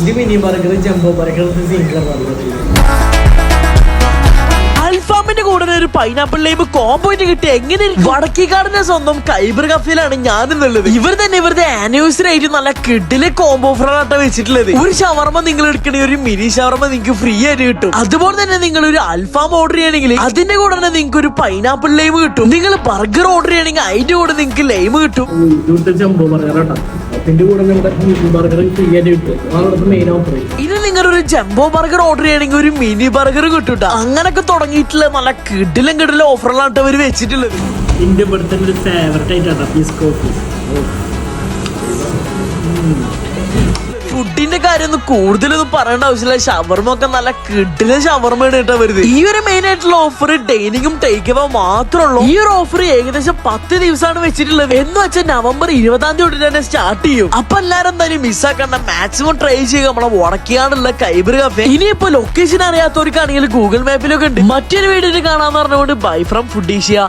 ഇത് mini burger jumbo burger burger അൽഫാമിന്റെ കൂടെ ഒരു പൈനാപ്പിൾ ലൈബ് കോമ്പോയിട്ട് കിട്ടി എങ്ങനെ വടക്കിക്കാടിന്റെ സ്വന്തം കൈബർ കഫയിലാണ് ഞാനെന്നുള്ളത്. ഇവർ തന്നെ ഇവരുടെ ആനിവേഴ്സറി ആയിട്ട് നല്ല കിഡിലെ കോംബോ ഓഫറാണ് വെച്ചിട്ടുള്ളത്. ഒരു ഷവർമ നിങ്ങൾ എടുക്കണേ ഒരു മിനി ഷവർമ നിങ്ങൾക്ക് ഫ്രീ ആയിട്ട് കിട്ടും. അതുപോലെ തന്നെ നിങ്ങൾ ഒരു അൽഫാം ഓർഡർ ചെയ്യണമെങ്കിൽ അതിന്റെ കൂടെ തന്നെ നിങ്ങൾക്ക് ഒരു പൈനാപ്പിൾ ലൈം കിട്ടും. നിങ്ങൾ ബർഗർ ഓർഡർ ചെയ്യണമെങ്കിൽ അതിന്റെ കൂടെ നിങ്ങൾക്ക് ലൈം കിട്ടും. അതിന്റെ കൂടെ നമ്മുടെ ബർഗർ ഫ്രീ ആയിട്ട് കിട്ടും അതാണ് മെയിൻ ഓഫർ ഇനി നിങ്ങൾ ഒരു ജംബോ ബർഗർ ഓർഡർ ചെയ്യണമെങ്കിൽ ഒരു മിനി ബർഗർ കിട്ടും ട്ടോ. അങ്ങനൊക്കെ തുടങ്ങിയിട്ടുള്ള നല്ല കിടിലും കിടിലും ഓഫറുകളാണ് അവർ വെച്ചിട്ടുള്ളത്. ഇന്ത്യ ഇവിടുത്തെ ഒരു ഫേവറേറ്റ് ആയിട്ടാണ് പീസ് കോഫി ഫുഡിന്റെ കാര്യം കൂടുതലൊന്നും പറയേണ്ട ആവശ്യമില്ല. ഷവർമ ഒക്കെ നല്ല കിഡിലെ ഷവർമയാണ് കേട്ടോ വരുന്നത്. ഈ ഒരു മെയിൻ ആയിട്ടുള്ള ഓഫർ ഡൈനിങ്ങും ടേക്ക് അവ മാത്രമേ ഉള്ളൂ. ഈ ഒരു ഓഫർ ഏകദേശം പത്ത് ദിവസമാണ് വെച്ചിട്ടുള്ളത്. എന്ന് വെച്ചാൽ നവംബർ ഇരുപതാം തീയതി തന്നെ സ്റ്റാർട്ട് ചെയ്യും. അപ്പൊ എല്ലാരും എന്തായാലും മിസ്സാക്കണ്ട മാക്സിമം ട്രൈ ചെയ്യുക. നമ്മളെ ഉടക്കിയാണുള്ള കൈബർ കഫേ ഇനിയിപ്പോ ലൊക്കേഷൻ അറിയാത്തവർക്കാണെങ്കിൽ ഗൂഗിൾ മാപ്പിലൊക്കെ ഉണ്ട്. മറ്റൊരു വീഡിയോ കാണാൻ പറഞ്ഞുകൊണ്ട് ബൈ ഫ്രം ഫുഡീഷ്യ